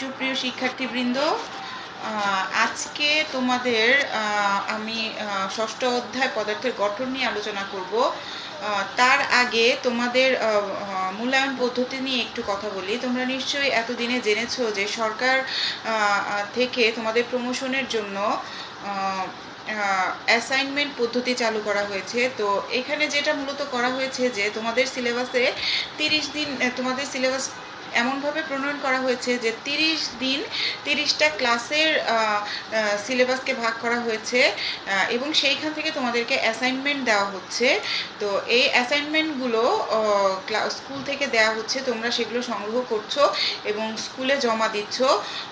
সুপ্রিয় শিক্ষার্থীবৃন্দ আজকে তোমাদের আমি ষষ্ঠ অধ্যায় পদার্থের গঠন নিয়ে আলোচনা করব। তার আগে তোমাদের মূল্যায়ন পদ্ধতি নিয়ে একটু কথা বলি। তোমরা নিশ্চয়ই এতদিনে জেনেছো যে সরকার থেকে তোমাদের প্রমোশনের জন্য অ্যাসাইনমেন্ট পদ্ধতি চালু করা হয়েছে। তো এখানে যেটা মূলত করা হয়েছে যে তোমাদের সিলেবাসে তিরিশ দিন, তোমাদের সিলেবাস এমনভাবে প্রণয়ন করা হয়েছে যে তিরিশ দিন তিরিশটা ক্লাসের সিলেবাসকে ভাগ করা হয়েছে এবং সেইখান থেকে তোমাদেরকে অ্যাসাইনমেন্ট দেওয়া হচ্ছে। তো এই অ্যাসাইনমেন্টগুলো স্কুল থেকে দেওয়া হচ্ছে, তোমরা সেগুলো সংগ্রহ করছ এবং স্কুলে জমা দিচ্ছ।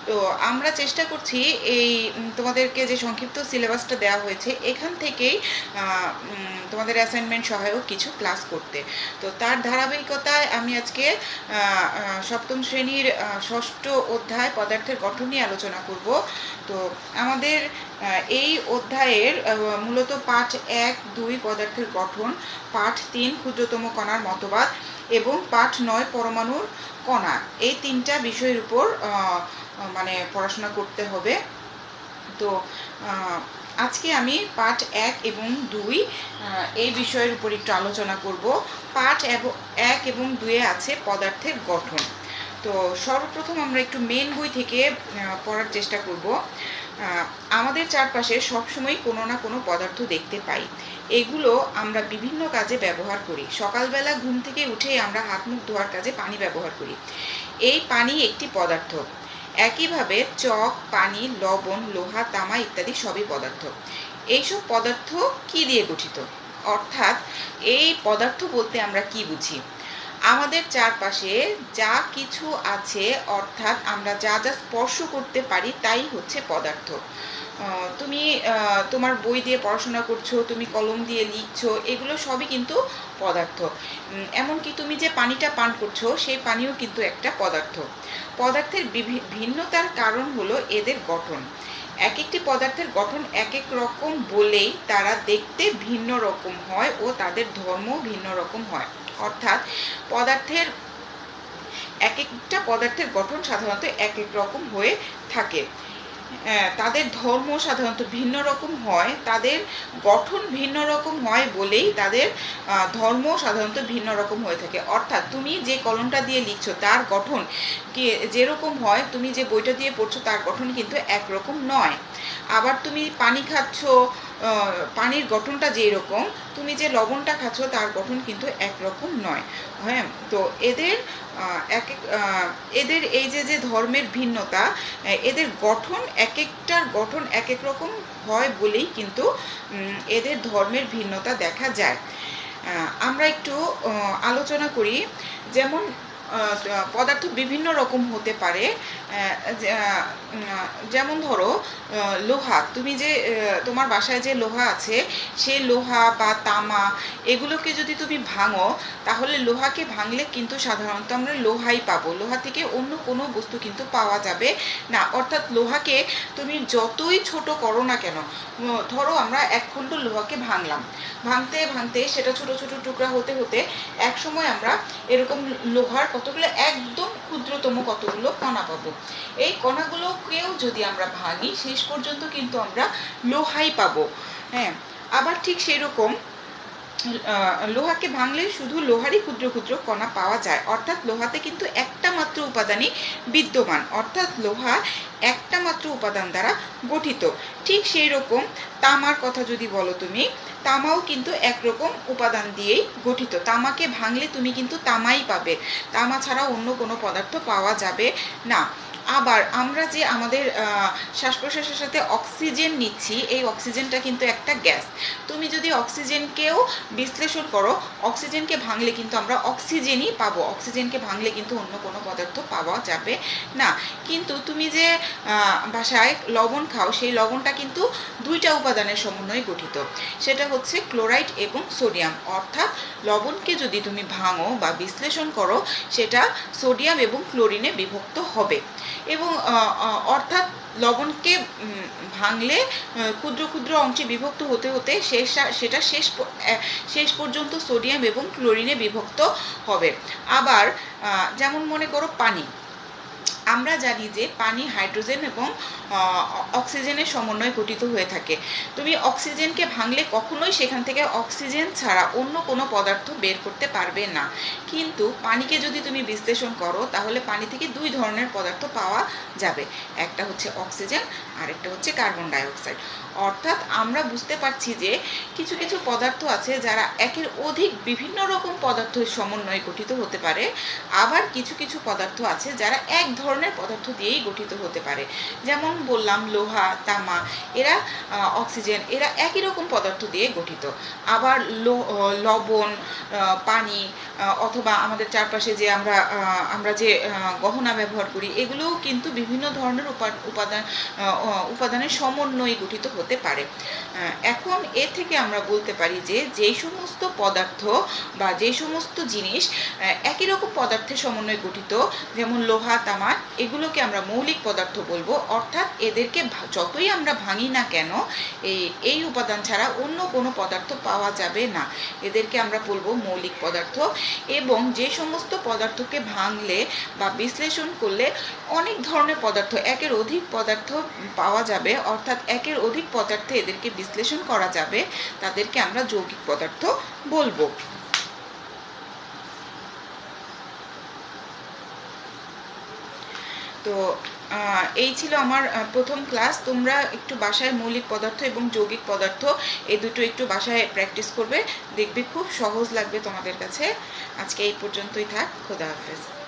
তো আমরা চেষ্টা করছি এই তোমাদেরকে যে সংক্ষিপ্ত সিলেবাসটা দেওয়া হয়েছে, এখান থেকেই তোমাদের অ্যাসাইনমেন্ট সহায়ক কিছু ক্লাস করতে। তো তার ধারাবাহিকতায় আমি আজকে সপ্তম শ্রেণির ষষ্ঠ অধ্যায় পদার্থের গঠন নিয়ে আলোচনা করব। তো আমাদের এই অধ্যায়ের মূলত পাঠ এক দুই পদার্থের গঠন, পাঠ তিন ক্ষুদ্রতম কণার মতবাদ, এবং পাঠ নয় পরমাণুর কণা। এই তিনটা বিষয়ের উপর মানে পড়াশোনা করতে হবে। তো আজকে আমি পাঠ এক এবং দুই এই বিষয়ের উপর একটু আলোচনা করব। পাঠ এব- এক এবং দুয়ে আছে পদার্থের গঠন। তো সর্বপ্রথম আমরা একটু মেন বই থেকে পড়ার চেষ্টা করব। আমাদের চারপাশে সবসময় কোনো না কোনো পদার্থ দেখতে পাই। এগুলো আমরা বিভিন্ন কাজে ব্যবহার করি। সকালবেলা ঘুম থেকে উঠেই আমরা হাত মুখ ধোয়ার কাজে পানি ব্যবহার করি। এই পানি একটি পদার্থ। একইভাবে চক পানি, লবণ, লোহা, তামা ইত্যাদি সবই পদার্থ। এইসব পদার্থ কি দিয়ে গঠিত? অর্থাৎ এই পদার্থ বলতে আমরা কি বুঝি? আমাদের চারপাশে যা কিছু আছে, অর্থাৎ আমরা যা যা স্পর্শ করতে পারি তাই হচ্ছে পদার্থ। তুমি তোমার বই দিয়ে পড়াশোনা করছ, তুমি কলম দিয়ে লিখছো, এগুলো সবই কিন্তু পদার্থ। এমনকি তুমি যে পানিটা পান করছ, সেই পানিও কিন্তু একটা পদার্থ। পদার্থের ভিন্নতার কারণ হলো এদের গঠন। এক একটি পদার্থের গঠন এক এক রকম বলেই তারা দেখতে ভিন্ন রকম হয় ও তাদের ধর্ম ভিন্ন রকম হয়। অর্থাৎ পদার্থের এক একটা পদার্থের গঠন সাধারণত এক এক রকম হয়ে থাকে। তাদের ধর্ম সাধারণত ভিন্ন রকম হয়, তাদের গঠন ভিন্ন রকম হয় বলেই তাদের ধর্ম সাধারণত ভিন্ন রকম হয়ে থাকে। অর্থাৎ তুমি যে কলমটা দিয়ে লিখছো তার গঠন কি যেরকম হয়, তুমি যে বইটা দিয়ে পড়ছো তার গঠন কিন্তু একরকম নয়। আবার তুমি পানি খাচ্ছ পানির গঠনটা যেই রকম তুমি যে লবণটা খাচ্ছ তার গঠন কিন্তু একরকম নয়। হ্যাঁ? তো এদের এক এক এদের এই যে যে ধর্মের ভিন্নতা এদের গঠন এক একটার গঠন এক এক রকম হয় বলেই কিন্তু এদের ধর্মের ভিন্নতা দেখা যায়। আমরা একটু আলোচনা করি। যেমন পদার্থ বিভিন্ন রকম হতে পারে। যেমন ধরো লোহা। তুমি যে তোমার বাসায় যে লোহা আছে সেই লোহা বা তামা, এগুলোকে যদি তুমি ভাঙো, তাহলে লোহাকে ভাঙলে কিন্তু সাধারণত আমরা লোহাই পাবো। লোহা থেকে অন্য কোনো বস্তু কিন্তু পাওয়া যাবে না। অর্থাৎ লোহাকে তুমি যতই ছোট করো না কেন ধরো আমরা এক খণ্ড লোহাকে ভাঙলাম। ভাঙতে ভাঙতে সেটা ছোট ছোট টুকরা হতে হতে এক সময় আমরা এরকম লোহার কতগুলো? একদম ক্ষুদ্রতম কতগুলো কণা পাবো। এই কণাগুলোকেও যদি আমরা ভাঙি শেষ পর্যন্ত কিন্তু আমরা লোহাই পাবো। হ্যাঁ আবার ঠিক সেই রকম আহ, লোহাকে ভাঙলে শুধু লোহারই ক্ষুদ্র ক্ষুদ্র কণা পাওয়া যায়। অর্থাৎ লোহাতে কিন্তু একটা মাত্র উপাদানই বিদ্যমান। অর্থাৎ লোহা একটা মাত্র উপাদান দ্বারা গঠিত। ঠিক সেই রকম তামার কথা যদি বলো তুমি, তামাও কিন্তু একরকম উপাদান দিয়েই গঠিত। তামাকে ভাঙলে তুমি কিন্তু তামাই পাবে। তামা ছাড়া অন্য কোনো পদার্থ পাওয়া যাবে না। আবার আমরা যে আমাদের শ্বাস প্রশ্বাসের সাথে অক্সিজেন নিচ্ছি, এই অক্সিজেনটা কিন্তু একটা গ্যাস। তুমি যদি অক্সিজেনকেও বিশ্লেষণ করো, অক্সিজেনকে ভাঙলে কিন্তু আমরা অক্সিজেনই পাবো। অক্সিজেনকে ভাঙলে কিন্তু অন্য কোনো পদার্থ পাওয়া যাবে না। কিন্তু তুমি যে বাসায় লবণ খাও, সেই লবণটা কিন্তু দুইটা উপাদানের সমন্বয়ে গঠিত। সেটা হচ্ছে ক্লোরাইড এবং সোডিয়াম। অর্থাৎ লবণকে যদি তুমি ভাঙো বা বিশ্লেষণ করো, সেটা সোডিয়াম এবং ক্লোরিনে বিভক্ত হবে। এবং অর্থাৎ লবণকে ভাঙলে ক্ষুদ্র ক্ষুদ্র অংশে বিভক্ত হতে হতে শেষ, সেটা শেষ শেষ পর্যন্ত সোডিয়াম এবং ক্লোরিনে বিভক্ত হবে। আবার যেমন মনে করো পানি আমরা জানি যে পানি হাইড্রোজেন এবং অক্সিজেনের সমন্বয়ে গঠিত হয়ে থাকে। তুমি অক্সিজেনকে ভাঙলে কখনোই সেখান থেকে অক্সিজেন ছাড়া অন্য কোনো পদার্থ বের করতে পারবে না। কিন্তু পানিকে যদি তুমি বিশ্লেষণ করো, তাহলে পানি থেকে দুই ধরনের পদার্থ পাওয়া যাবে। একটা হচ্ছে অক্সিজেন আর একটা হচ্ছে কার্বন ডাইঅক্সাইড। অর্থাৎ আমরা বুঝতে পারছি যে কিছু কিছু পদার্থ আছে যারা একের অধিক বিভিন্ন রকম পদার্থের সমন্বয়ে গঠিত হতে পারে। আবার কিছু কিছু পদার্থ আছে যারা এক ধরনের পদার্থ দিয়েই গঠিত হতে পারে। যেমন বললাম, লোহা, তামা, এরা অক্সিজেন, এরা একই রকম পদার্থ দিয়ে গঠিত। আবার লবণ পানি অথবা আমাদের চারপাশে যে আমরা আমরা যে গহনা ব্যবহার করি, এগুলোও কিন্তু বিভিন্ন ধরনের উপা- উপাদান উপাদানের সমন্বয়ে গঠিত হতে পারে। এখন এ থেকে আমরা বলতে পারি যে যেই সমস্ত পদার্থ বা যেই সমস্ত জিনিস একই রকম পদার্থের সমন্বয়ে গঠিত, যেমন লোহা, তামা এগুলোকে আমরা মৌলিক পদার্থ বলব। অর্থাৎ এদেরকে যতই আমরা ভাঙি না কেন এই এই উপাদান ছাড়া অন্য কোনো পদার্থ পাওয়া যাবে না। এদেরকে আমরা বলব মৌলিক পদার্থ। এবং যে সমস্ত পদার্থকে ভাঙলে বা বিশ্লেষণ করলে অনেক ধরনের পদার্থ, একের অধিক পদার্থ পাওয়া যাবে। অর্থাৎ একের অধিক পদার্থে এদেরকে বিশ্লেষণ করা যাবে। তাদেরকে আমরা যৌগিক পদার্থ বলব। তো এই ছিল আমার প্রথম ক্লাস। তোমরা একটু বাসায় মৌলিক পদার্থ এবং যৌগিক পদার্থ, এই দুটো একটু বাসায় প্র্যাকটিস করবে। দেখবে খুব সহজ লাগবে তোমাদের কাছে। আজকে এই পর্যন্তই থাক। খোদা হাফেজ।